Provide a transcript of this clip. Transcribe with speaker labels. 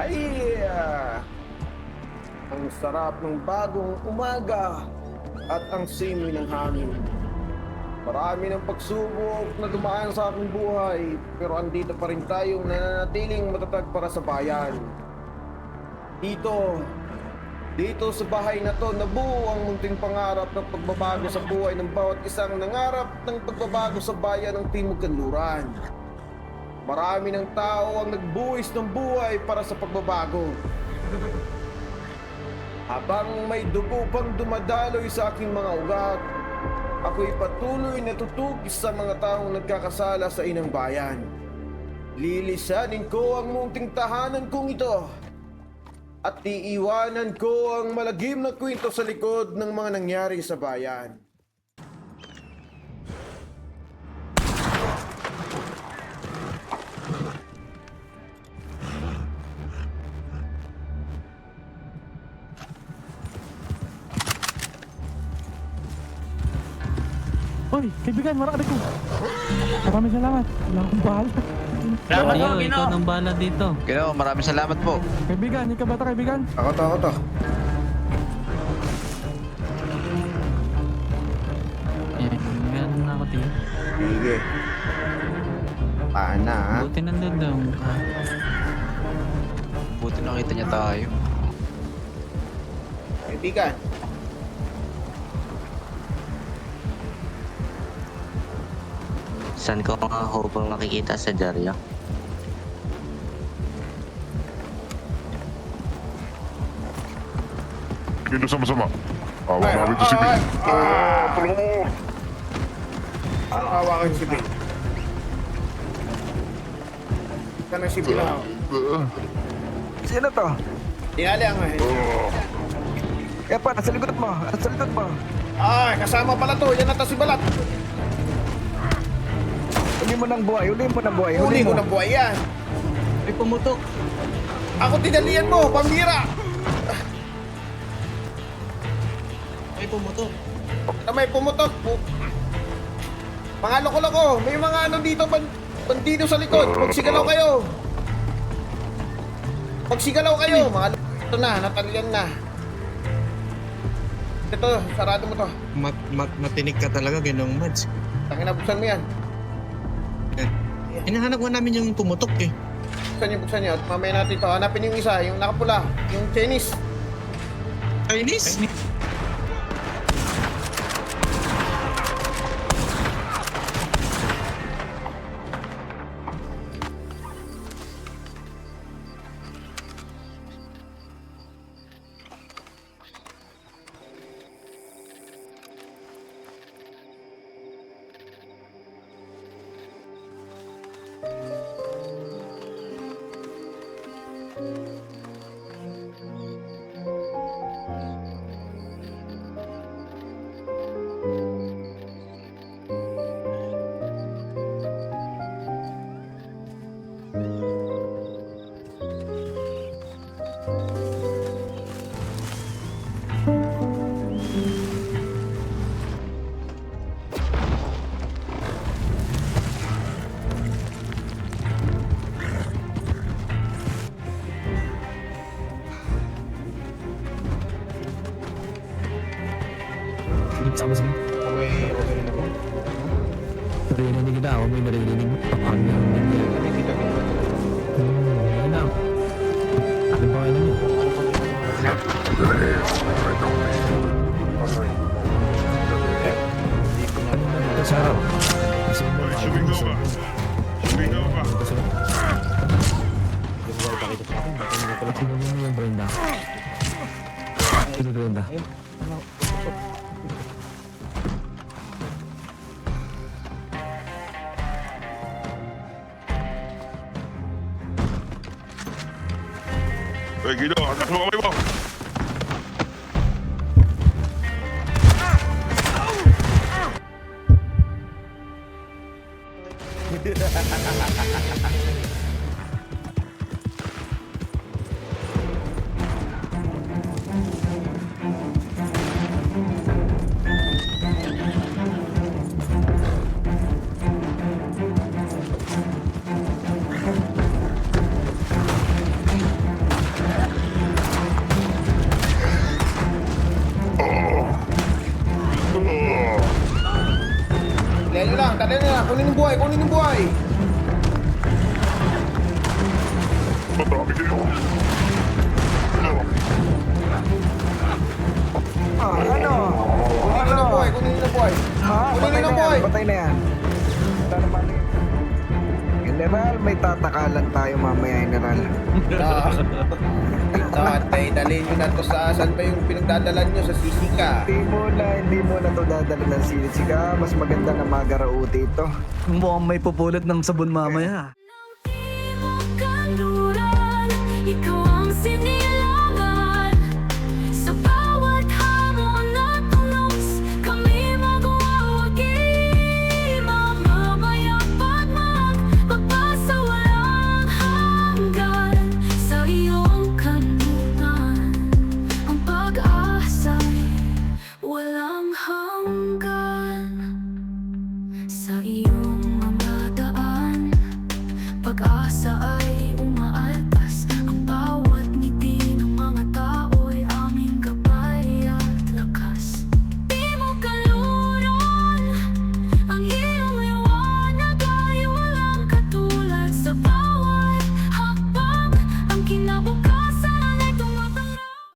Speaker 1: Ay, ah, ang sarap ng bagong umaga at ang simoy ng hangin. Marami ng pagsubok na dumaan sa aking buhay, pero andito pa rin tayong nananatiling matatag para sa bayan. Dito, dito sa bahay na to, nabuo ang munting pangarap ng pagbabago sa buhay ng bawat isang nangarap ng pagbabago sa bayan ng Timog Kanluran. Marami ng tao ang nagbuwis ng buhay para sa pagbabago. Habang may dugo pang dumadaloy sa aking mga ugat, ako'y patuloy na tutugis sa mga taong nagkakasala sa inang bayan. Lilisanin ko ang munting tahanan kong ito at iiwanan ko ang malagim na kwento sa likod ng mga nangyari sa bayan.
Speaker 2: Hoy, kaibigan, marami ko. Maraming salamat. Wala akong bahala.
Speaker 3: Salamat
Speaker 4: Ayo,
Speaker 3: po, Gino.
Speaker 4: ikaw nang bala dito.
Speaker 5: Gino, maraming salamat po.
Speaker 2: Kaibigan, ikaw ba ito, kaibigan?
Speaker 1: Ako to, ako to.
Speaker 4: Ayan, meron na ako dito.
Speaker 1: Sige. Paana, ha?
Speaker 4: Buti nandun daw.
Speaker 5: Buti nakita niya tayo.
Speaker 1: Kaibigan.
Speaker 3: Saan ko nga hubang nakikita sa dyaryo?
Speaker 6: Hindi sama-sama. Awa
Speaker 1: Ay,
Speaker 6: namin to si Bill. Ah, tulungan mo!
Speaker 1: Ang hawakan si Bill. Ika na si Bill. ha?
Speaker 6: Ah,
Speaker 7: Sino to?
Speaker 1: Tinali ang eh.
Speaker 7: Eh pa, nasa likod mo. Nasa likod mo.
Speaker 1: Ay, kasama pala to. Yan ata si Balat.
Speaker 7: Uli mo ng buhay. Uli mo ng buhay.
Speaker 1: Huli ko ng buhay yan.
Speaker 4: Ay, pumutok.
Speaker 1: Ako tinalian mo, pambira.
Speaker 4: Ay, pumutok.
Speaker 1: Na may pumutok. Pu- Mga loko-loko, may mga ano dito, ban bandido sa likod. Magsigalaw kayo. Magsigalaw kayo, mga. Ito na, natalian na. Ito, sarado mo to.
Speaker 8: Mat, mat, matinig ka talaga, ginong Mads.
Speaker 1: Tangina, buksan mo yan.
Speaker 8: Hinahanap nga namin yung pumutok eh.
Speaker 1: Buksan niyo, buksan niyo. Mamaya natin to. Hanapin yung isa, yung nakapula. Yung Chinese.
Speaker 8: Chinese?
Speaker 2: Sama-sama. Narinig kita ako, may narinig mo. Ano yung nangyari?
Speaker 1: Kita ko.
Speaker 2: Hmm, yun lang. Ano ba kayo niyo? Ito sa araw. Eh Guido,
Speaker 6: anak sama kami bang. Ha
Speaker 2: ha ha ha ha ha ha. Sino Brenda?
Speaker 6: Ay, Gino, atas mo kamay mo.
Speaker 1: ng buhay, kunin ng buhay.
Speaker 6: Madami kayo. Ano?
Speaker 7: Ah, ano?
Speaker 1: Kunin ng buhay, kunin ng buhay.
Speaker 7: Ha?
Speaker 1: Kunin
Speaker 7: Patay
Speaker 1: ng
Speaker 7: na
Speaker 1: buhay.
Speaker 7: yan, patay na yan. Wala naman eh. General, may tatakalan tayo mamaya, General.
Speaker 1: Ah. Dalhin nyo na to sa saan ba yung pinagdadalan nyo sa sisika?
Speaker 7: Hindi mo na, hindi mo na to dadala ng sinisika. Mas maganda na magarauti ito.
Speaker 2: Mukhang may pupulot ng sabon mamaya.
Speaker 9: 早已拥